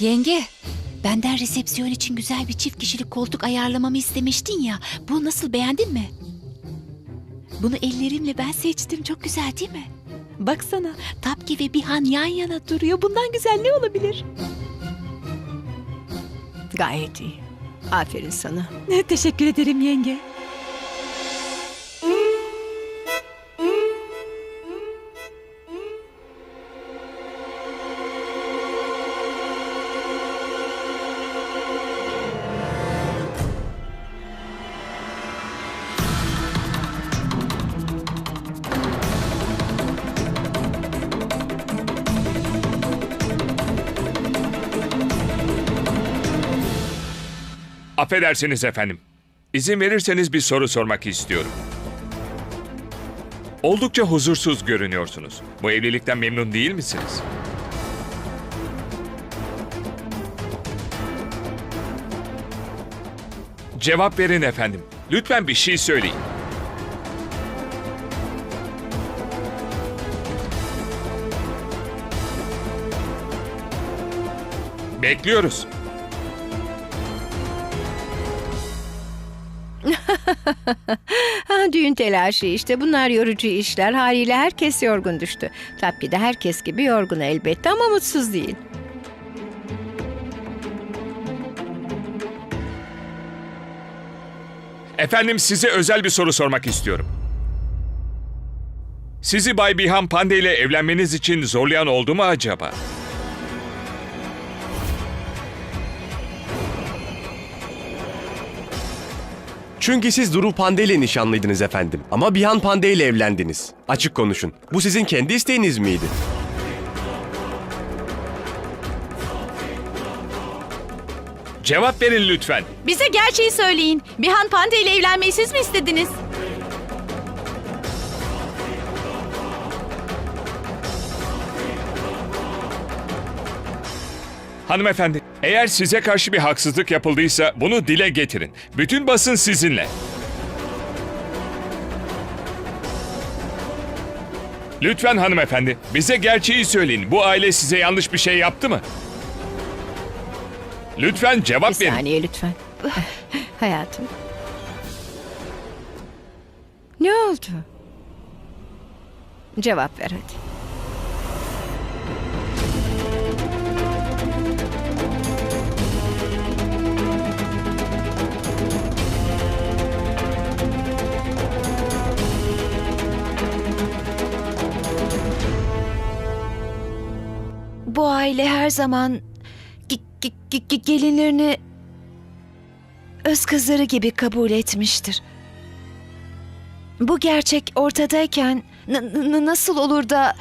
Yenge, benden resepsiyon için güzel bir çift kişilik koltuk ayarlamamı istemiştin ya. Bu nasıl beğendin mi? Bunu ellerimle ben seçtim. Çok güzel değil mi? Baksana, Tapki ve Bihan yan yana duruyor. Bundan güzel ne olabilir? Gayet iyi. Aferin sana. Teşekkür ederim yenge. Affedersiniz efendim. İzin verirseniz bir soru sormak istiyorum. Oldukça huzursuz görünüyorsunuz. Bu evlilikten memnun değil misiniz? Cevap verin efendim. Lütfen bir şey söyleyin. Bekliyoruz. Ha, düğün telaşı işte bunlar yorucu işler. Haliyle herkes yorgun düştü. Tabii de herkes gibi yorgun elbette ama mutsuz değil. Efendim size özel bir soru sormak istiyorum. Sizi Bay Bihan Pande ile evlenmeniz için zorlayan oldu mu acaba? Çünkü siz Duru Pande ile nişanlıydınız efendim. Ama Bihan Pande ile evlendiniz. Açık konuşun. Bu sizin kendi isteğiniz miydi? Cevap verin lütfen. Bize gerçeği söyleyin. Bihan Pande ile evlenmeyi siz mi istediniz? Hanımefendi, eğer size karşı bir haksızlık yapıldıysa bunu dile getirin. Bütün basın sizinle. Lütfen hanımefendi, bize gerçeği söyleyin. Bu aile size yanlış bir şey yaptı mı? Lütfen cevap Bir verin. saniye lütfen. Hayatım. Ne oldu? Cevap ver hadi. Bu aile her zaman ge- ge- ge- ge- gelinlerini öz kızları gibi kabul etmiştir. Bu gerçek ortadayken nasıl olur da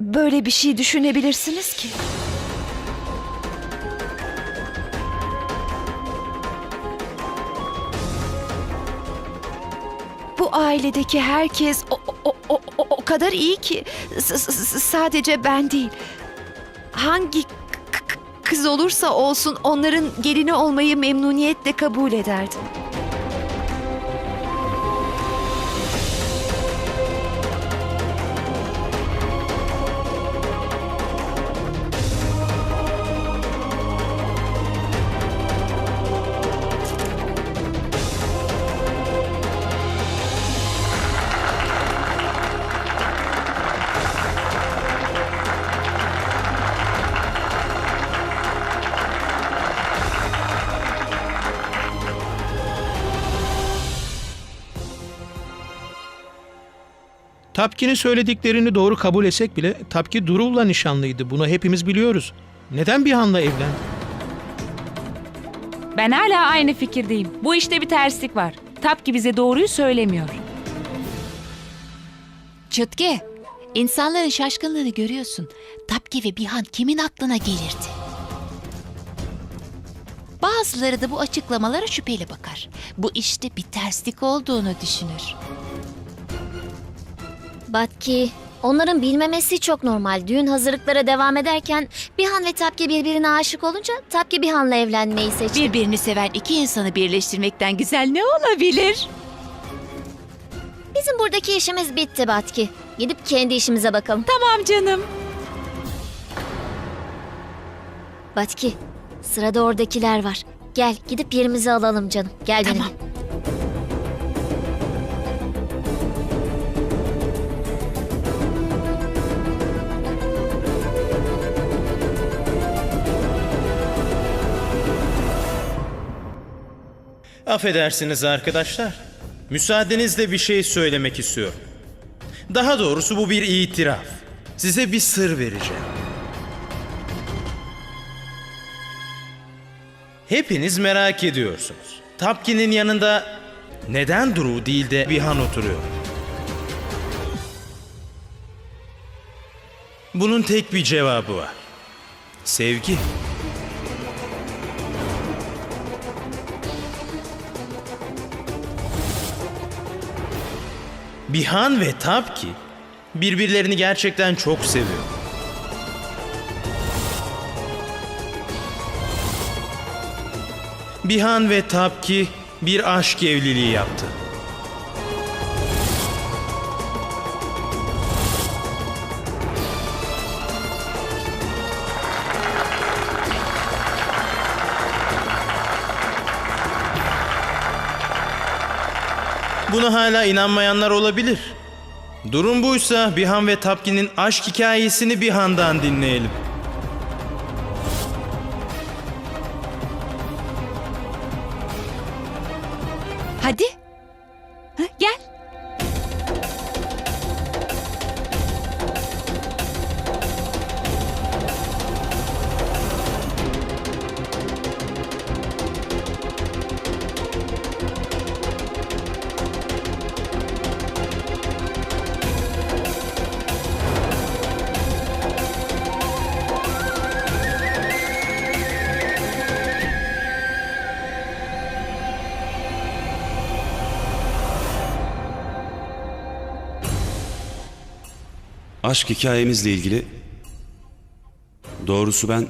böyle bir şey düşünebilirsiniz ki? Bu ailedeki herkes o, o, o, o, kadar iyi ki s- sadece ben değil. Hangi kız olursa olsun onların gelini olmayı memnuniyetle kabul ederdim. Tapki'nin söylediklerini doğru kabul etsek bile Tapki Durul'la nişanlıydı. Bunu hepimiz biliyoruz. Neden Bihan'la evlendi? Ben hala aynı fikirdeyim. Bu işte bir terslik var. Tapki bize doğruyu söylemiyor. Çıtke, insanların şaşkınlığını görüyorsun. Tapki ve Bihan kimin aklına gelirdi? Bazıları da bu açıklamalara şüpheli bakar. Bu işte bir terslik olduğunu düşünür. Batki, onların bilmemesi çok normal. Düğün hazırlıklara devam ederken Bihan ve Tapki birbirine aşık olunca Tapki Bihan'la evlenmeyi seçti. Birbirini seven iki insanı birleştirmekten güzel ne olabilir? Bizim buradaki işimiz bitti Batki. Gidip kendi işimize bakalım. Tamam canım. Batki, sırada oradakiler var. Gel gidip yerimizi alalım canım. Gel Tamam. benimle. Affedersiniz arkadaşlar. Müsaadenizle bir şey söylemek istiyorum. Daha doğrusu bu bir itiraf. Size bir sır vereceğim. Hepiniz merak ediyorsunuz. Tapkin'in yanında neden Duru değil de Bihan oturuyor? Bunun tek bir cevabı var. Sevgi. Bihan ve Tapki birbirlerini gerçekten çok seviyor. Bihan ve Tapki bir aşk evliliği yaptı. Buna hala inanmayanlar olabilir. Durum buysa Bihan ve Tapki'nin aşk hikayesini Bihan'dan dinleyelim. Aşk hikayemizle ilgili doğrusu ben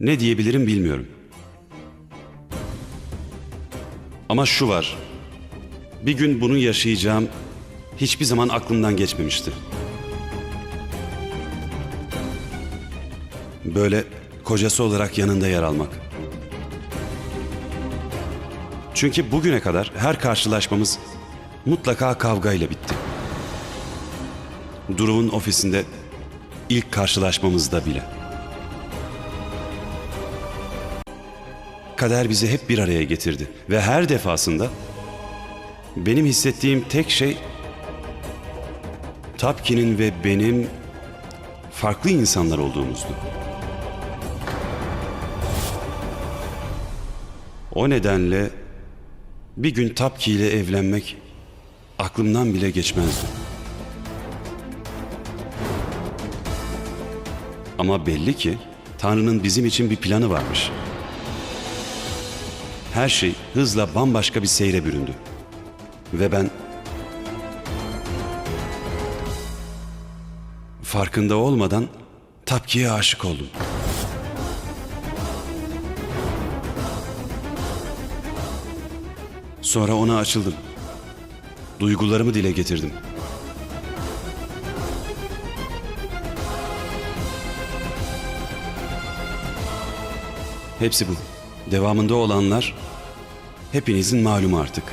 ne diyebilirim bilmiyorum. Ama şu var. Bir gün bunu yaşayacağım hiçbir zaman aklımdan geçmemişti. Böyle kocası olarak yanında yer almak. Çünkü bugüne kadar her karşılaşmamız mutlaka kavgayla bitti. Duruv'un ofisinde ilk karşılaşmamızda bile. Kader bizi hep bir araya getirdi ve her defasında benim hissettiğim tek şey Tapkin'in ve benim farklı insanlar olduğumuzdu. O nedenle bir gün Tapki ile evlenmek aklımdan bile geçmezdi. Ama belli ki Tanrı'nın bizim için bir planı varmış. Her şey hızla bambaşka bir seyre büründü. Ve ben farkında olmadan Tapki'ye aşık oldum. Sonra ona açıldım. Duygularımı dile getirdim. Hepsi bu. Devamında olanlar hepinizin malumu artık.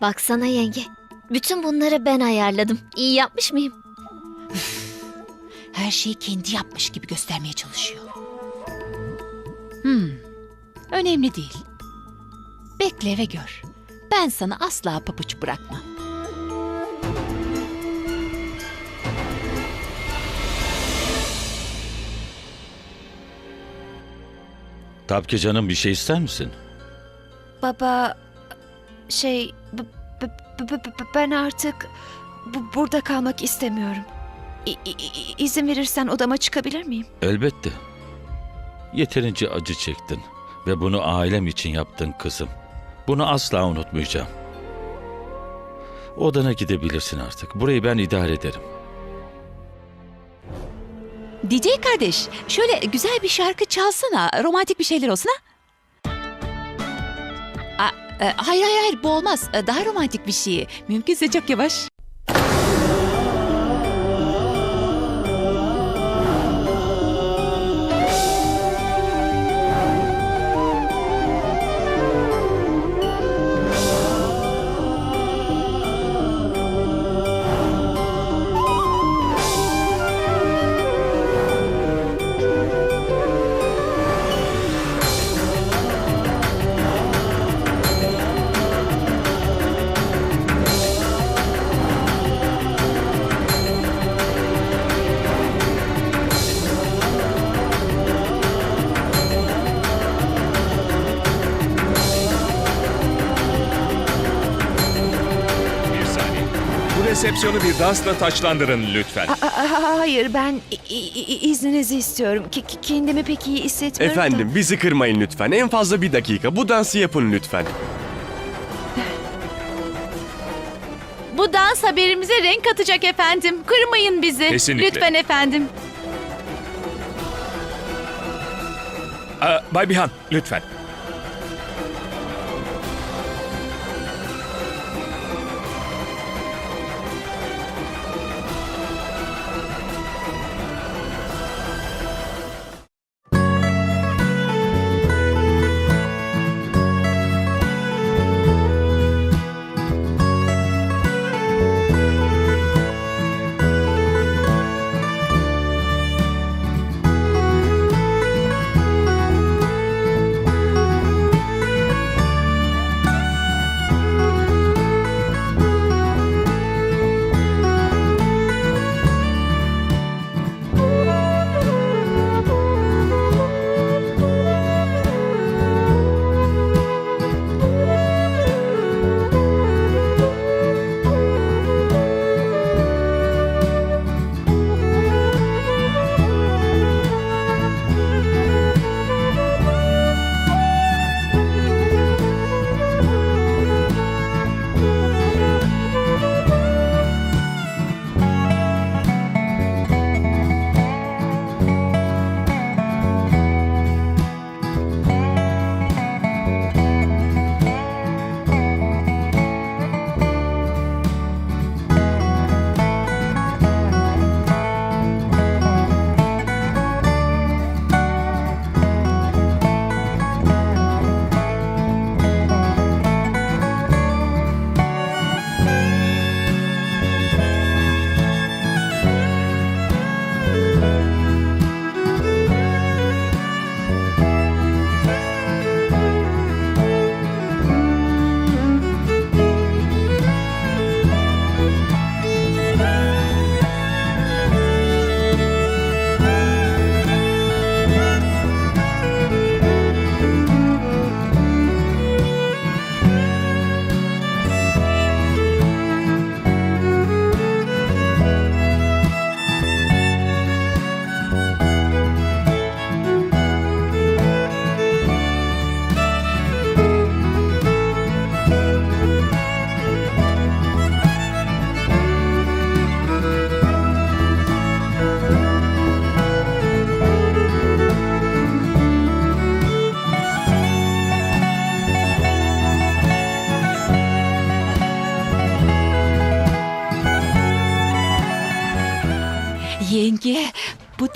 Baksana yenge. Bütün bunları ben ayarladım. İyi yapmış mıyım? Her şeyi kendi yapmış gibi göstermeye çalışıyor. Önemli değil. Bekle ve gör. Ben sana asla papuç bırakmam. Tapki canım bir şey ister misin? Baba şey b- b- b- b- ben artık bu- burada kalmak istemiyorum. İ- i- izin verirsen odama çıkabilir miyim? Elbette. Yeterince acı çektin ve bunu ailem için yaptın kızım. Bunu asla unutmayacağım. Odana gidebilirsin artık. Burayı ben idare ederim. DJ kardeş, şöyle güzel bir şarkı çalsana. Romantik bir şeyler olsun ha? E, hayır hayır hayır bu olmaz. E, Daha romantik bir şey. Mümkünse çok yavaş. Resepsiyonu bir dansla taçlandırın lütfen. Aa, aa, hayır ben i- i- izninizi istiyorum. Ki- ki- kendimi pek iyi hissetmiyorum da. Efendim bizi kırmayın lütfen. En fazla bir dakika. Bu dansı yapın lütfen. Bu dans haberimize renk katacak efendim. Kırmayın bizi. Kesinlikle. Lütfen efendim. Aa, Bay Bihan, lütfen.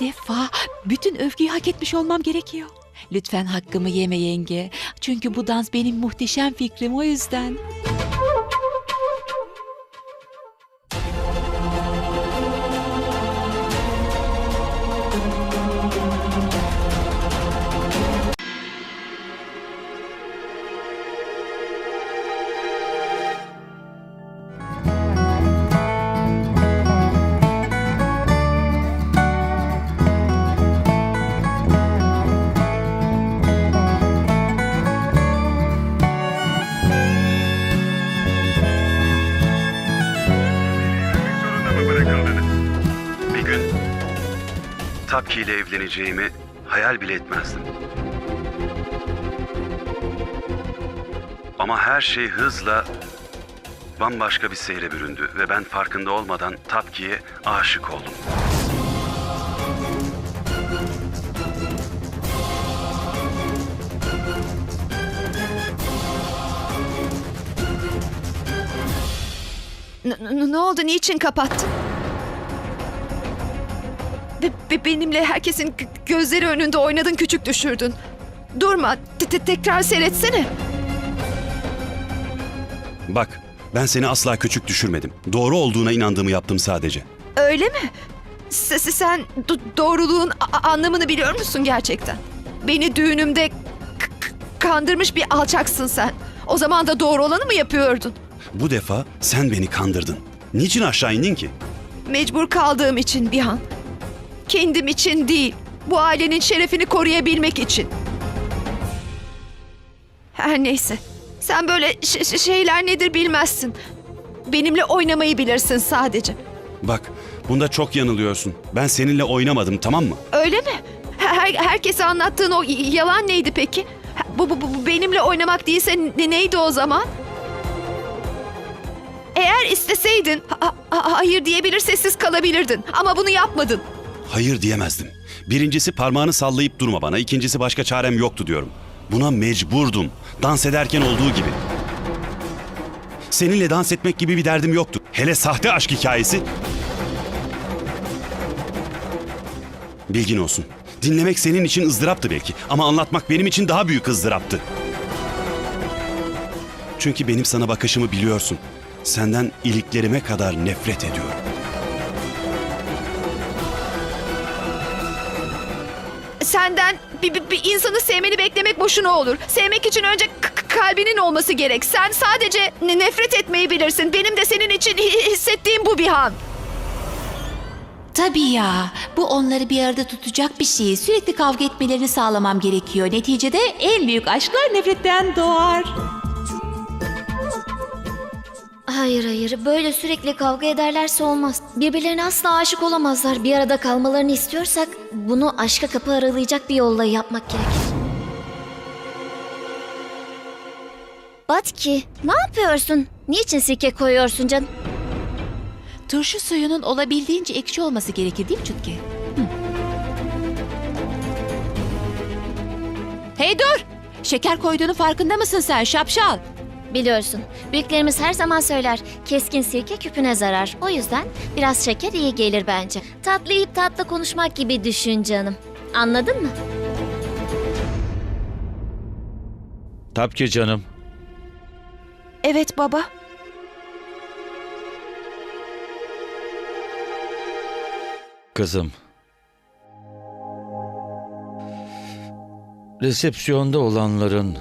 Defa bütün övgüyü hak etmiş olmam gerekiyor. Lütfen hakkımı yeme yenge. Çünkü bu dans benim muhteşem fikrim o yüzden. Sapki ile evleneceğimi hayal bile etmezdim. Ama her şey hızla bambaşka bir seyre büründü ve ben farkında olmadan Tapki'ye aşık oldum. Ne oldu? Niçin kapattın? Be- be- benimle herkesin gözleri önünde oynadın, küçük düşürdün. Durma, te- te- tekrar seyretsene. Bak, ben seni asla küçük düşürmedim. Doğru olduğuna inandığımı yaptım sadece. Öyle mi? S- sen do- doğruluğun anlamını biliyor musun gerçekten? Beni düğünümde kandırmış bir alçaksın sen. O zaman da doğru olanı mı yapıyordun? Bu defa sen beni kandırdın. Niçin aşağı indin ki? Mecbur kaldığım için bir an. Kendim için değil. Bu ailenin şerefini koruyabilmek için. Her neyse. Sen böyle şeyler nedir bilmezsin. Benimle oynamayı bilirsin sadece. Bak, bunda çok yanılıyorsun. Ben seninle oynamadım, tamam mı? Öyle mi? Her, herkese anlattığın o yalan neydi peki? Bu, bu, bu benimle oynamak değilse ne, neydi o zaman? Eğer isteseydin ha- ha- hayır diyebilir sessiz kalabilirdin. Ama bunu yapmadın. Hayır diyemezdim. Birincisi parmağını sallayıp durma bana. İkincisi başka çarem yoktu diyorum. Buna mecburdum. Dans ederken olduğu gibi. Seninle dans etmek gibi bir derdim yoktu. Hele sahte aşk hikayesi. Bilgin olsun. Dinlemek senin için ızdıraptı belki. Ama anlatmak benim için daha büyük ızdıraptı. Çünkü benim sana bakışımı biliyorsun. Senden iliklerime kadar nefret ediyorum. Senden bir, bir, bir insanı sevmeni beklemek boşuna olur. Sevmek için önce kalbinin olması gerek. Sen sadece ne- nefret etmeyi bilirsin. Benim de senin için hi- hissettiğim bu Bihan. Tabii ya. Bu onları bir arada tutacak bir şey. Sürekli kavga etmelerini sağlamam gerekiyor. Neticede en büyük aşklar nefretten doğar. Hayır hayır böyle sürekli kavga ederlerse olmaz. Birbirlerine asla aşık olamazlar. Bir arada kalmalarını istiyorsak bunu aşka kapı aralayacak bir yolla yapmak gerekir. Batki ne yapıyorsun? Niçin sirke koyuyorsun canım? Turşu suyunun olabildiğince ekşi olması gerekir değil mi Çutki? Hey dur! Şeker koyduğunu farkında mısın sen şapşal? Biliyorsun büyüklerimiz her zaman söyler keskin sirke küpüne zarar. O yüzden biraz şeker iyi gelir bence. Tatlı yiyip tatlı konuşmak gibi düşün canım. Anladın mı? Tapki canım. Evet baba. Kızım. Resepsiyonda olanların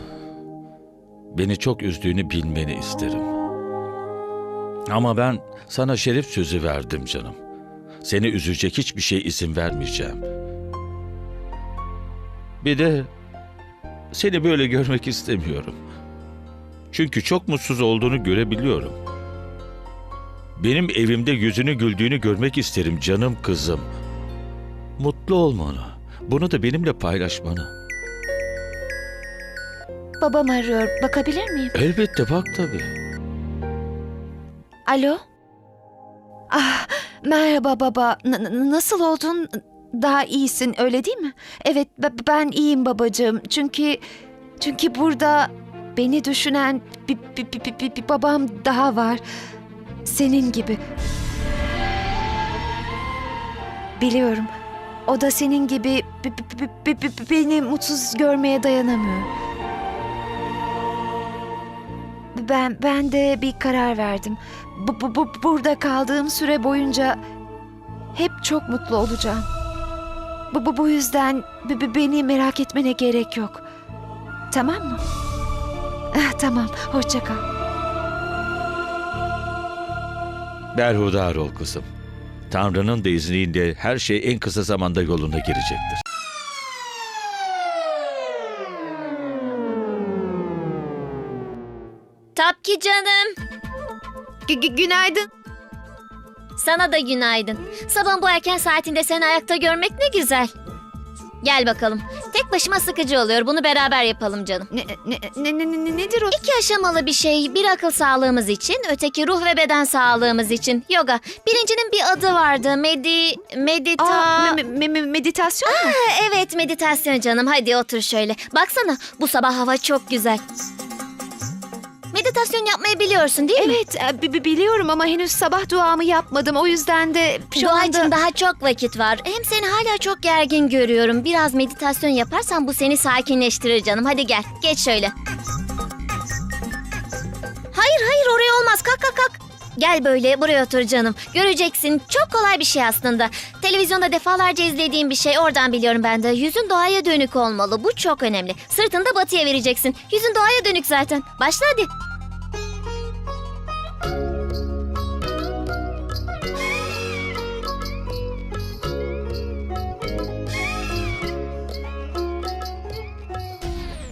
beni çok üzdüğünü bilmeni isterim. Ama ben sana şerif sözü verdim canım. Seni üzecek hiçbir şey izin vermeyeceğim. Bir de seni böyle görmek istemiyorum. Çünkü çok mutsuz olduğunu görebiliyorum. Benim evimde yüzünü güldüğünü görmek isterim canım kızım. Mutlu olmanı, bunu da benimle paylaşmanı. Babam arıyor. Bakabilir miyim? Elbette bak tabii. Alo? Ah, merhaba baba. N- n- nasıl oldun? Daha iyisin öyle değil mi? Evet b- ben iyiyim babacığım. Çünkü çünkü burada beni düşünen bir, bir, bir, bir- bir- babam daha var. Senin gibi. Biliyorum. O da senin gibi b- b- b- b- beni mutsuz görmeye dayanamıyor. Ben ben de bir karar verdim. Bu, bu, bu- burada kaldığım süre boyunca hep çok mutlu olacağım. Bu, bu, bu yüzden beni merak etmene gerek yok. Tamam mı? Ah, tamam, hoşça kal. Berhudar ol kızım. Tanrı'nın da izniyle her şey en kısa zamanda yoluna girecektir. Tapki canım. Gü- gü- günaydın. Sana da günaydın. Sabahın bu erken saatinde seni ayakta görmek ne güzel. Gel bakalım. Tek başıma sıkıcı oluyor. Bunu beraber yapalım canım. Ne, ne, ne, ne- ne- nedir o? İki aşamalı bir şey. Bir akıl sağlığımız için, öteki ruh ve beden sağlığımız için. Yoga. Birincinin bir adı vardı. Medi... Medita... Aa, me- me- me- meditasyon mu? Ha, evet meditasyon canım. Hadi otur şöyle. Baksana bu sabah hava çok güzel. Meditasyon yapmayı biliyorsun değil mi? Evet, e, bi- bi- biliyorum ama henüz sabah duamı yapmadım. O yüzden de şu anda... daha çok vakit var. Hem seni hala çok gergin görüyorum. Biraz meditasyon yaparsan bu seni sakinleştirir canım. Hadi gel, geç şöyle. Hayır hayır oraya olmaz. Kalk kalk kalk. Gel böyle buraya otur canım. Göreceksin çok kolay bir şey aslında. Televizyonda defalarca izlediğim bir şey oradan biliyorum ben de. Yüzün doğaya dönük olmalı. Bu çok önemli. Sırtını da batıya vereceksin. Yüzün doğaya dönük zaten. Başla hadi.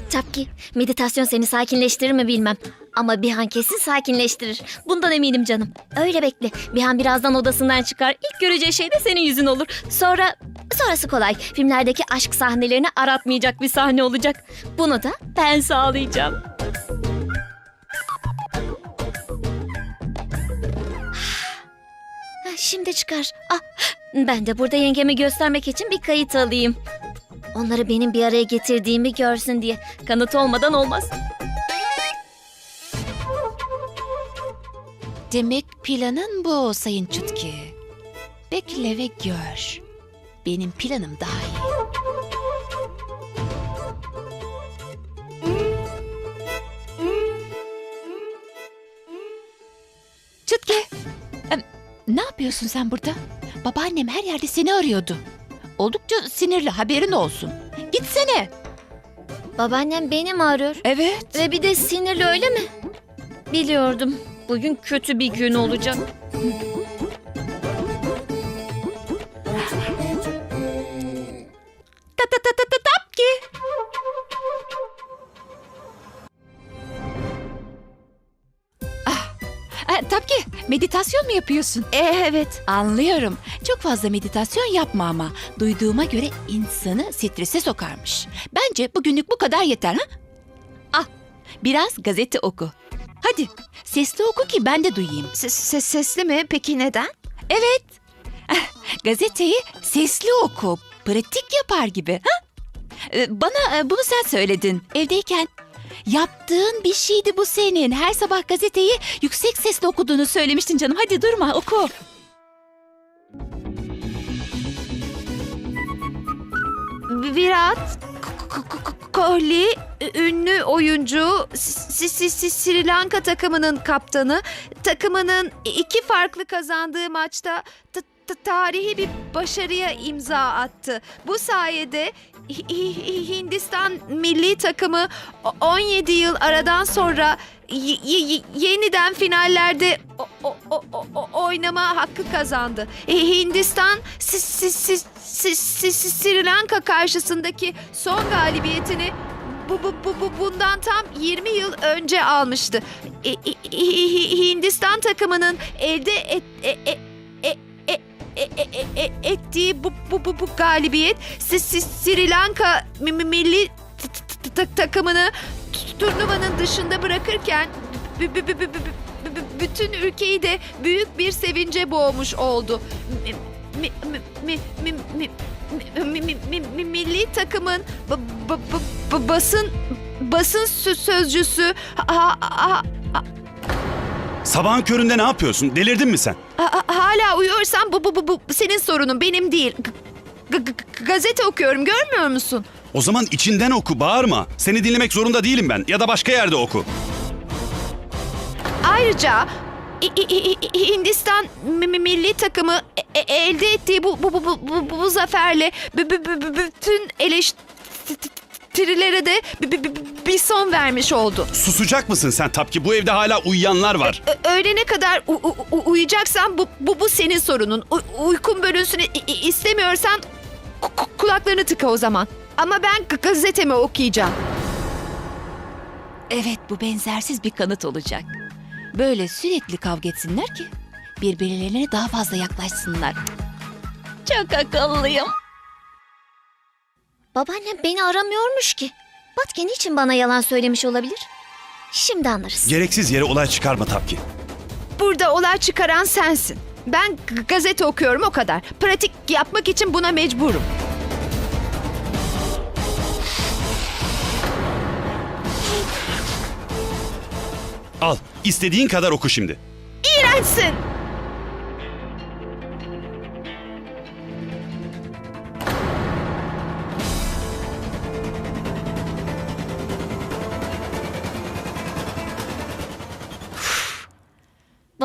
Tapki, meditasyon seni sakinleştirir mi bilmem. Ama Bihan kesin sakinleştirir. Bundan eminim canım. Öyle bekle. Bihan birazdan odasından çıkar. İlk göreceği şey de senin yüzün olur. Sonra... Sonrası kolay. Filmlerdeki aşk sahnelerini aratmayacak bir sahne olacak. Bunu da ben sağlayacağım. Ah, Şimdi çıkar. Ah, ben de burada yengemi göstermek için bir kayıt alayım. Onları benim bir araya getirdiğimi görsün diye. Kanıt olmadan olmaz. Demek planın bu Sayın Çutki. Bekle ve gör. Benim planım daha iyi. Çutki, em, ne yapıyorsun sen burada? Babaannem her yerde seni arıyordu. Oldukça sinirli haberin olsun. Gitsene. Babaannem beni mi arıyor? Evet. Ve bir de sinirli öyle mi? Biliyordum. Bugün kötü bir gün olacak. Ta ta ta ta ta tapki. Ah, e, Tapki, meditasyon mu yapıyorsun? E, evet. Anlıyorum. Çok fazla meditasyon yapma ama. Duyduğuma göre insanı strese sokarmış. Bence bugünlük bu kadar yeter ha? Ah, biraz gazete oku. Hadi, sesli oku ki ben de duyayım. Ses, ses- sesli mi? Peki neden? Evet. Ah, Gazeteyi sesli oku. Pratik yapar gibi. Ha? Ee, Bana e, bunu sen söyledin. Evdeyken yaptığın bir şeydi bu senin. Her sabah gazeteyi yüksek sesle okuduğunu söylemiştin canım. Hadi durma oku. Virat Kohli ünlü oyuncu S- Sri Lanka takımının kaptanı takımının iki farklı kazandığı maçta tarihi bir başarıya imza attı. Bu sayede Hindistan milli takımı 17 yıl aradan sonra yeniden finallerde oynama hakkı kazandı. Hindistan Sri Lanka karşısındaki son galibiyetini bu, bu, bu, bu bundan tam 20 yıl önce almıştı. Hindistan takımının elde et, et, e, ettiği bu, bu, bu, bu galibiyet S -S Sri Lanka milli takımını turnuvanın dışında bırakırken bütün ülkeyi de büyük bir sevince boğmuş oldu. Milli takımın basın basın sözcüsü Sabahın köründe ne yapıyorsun? Delirdin mi sen? ha- hala uyuyorsan bu, bu, bu, bu senin sorunun benim değil. G- g- g- gazete okuyorum görmüyor musun? O zaman içinden oku, bağırma. Seni dinlemek zorunda değilim ben. Ya da başka yerde oku. Ayrıca İ- İ- İ- İ- Hindistan mi- mi- milli takımı e- e- elde ettiği bu bu bu bu, bu, bu zaferle b- b- b- b- bütün eleştirilere de bir son vermiş oldu. Susacak mısın sen Tapki? Bu evde hala uyuyanlar var. Ö- öğlene kadar u- u- u- uyuyacaksan bu, bu bu senin sorunun. U- uykun bölünsün i- i- istemiyorsan ku- ku- kulaklarını tıka o zaman. Ama ben g- gazetemi okuyacağım. Evet bu benzersiz bir kanıt olacak. Böyle sürekli kavga etsinler ki birbirlerine daha fazla yaklaşsınlar. Çok akıllıyım. Babaannem beni aramıyormuş ki. Batke niçin bana yalan söylemiş olabilir? Şimdi anlarız. Gereksiz yere olay çıkarma Tapki. Burada olay çıkaran sensin. Ben g- gazete okuyorum o kadar. Pratik yapmak için buna mecburum. Al, istediğin kadar oku şimdi. İğrençsin.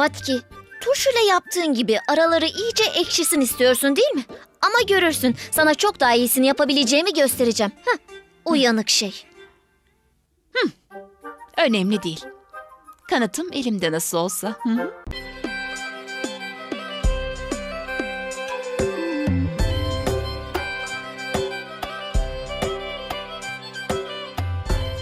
Vatki, turşuyla yaptığın gibi araları iyice ekşisin istiyorsun değil mi? Ama görürsün sana çok daha iyisini yapabileceğimi göstereceğim. Heh, uyanık şey. Önemli değil. Kanıtım elimde nasıl olsa. Hı hı.